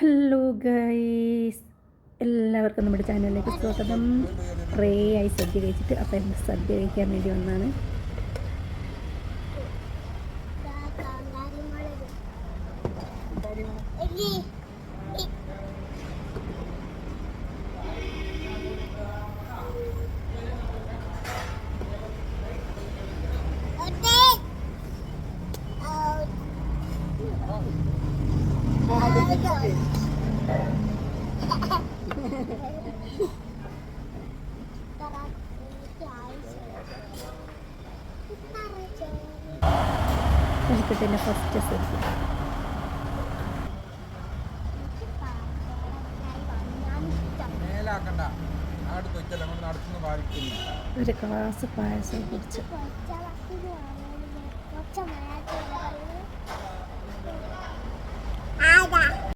Hello guys എല്ലാവർക്കും നമ്മുടെ ചാനലിലേക്ക് സ്വാഗതം. കുറേ ആയി സദ്യ കഴിച്ചിട്ട് അപ്പം എന്റെ സദ്യ കഴിക്കാൻ വേണ്ടി വന്നാണ്. എനിക്കിട്ട് ഫസ്റ്റ് ബാധിക്കുന്നു ഒരു ഗ്ലാസ് പായസം കുടിച്ച്. കുറച്ച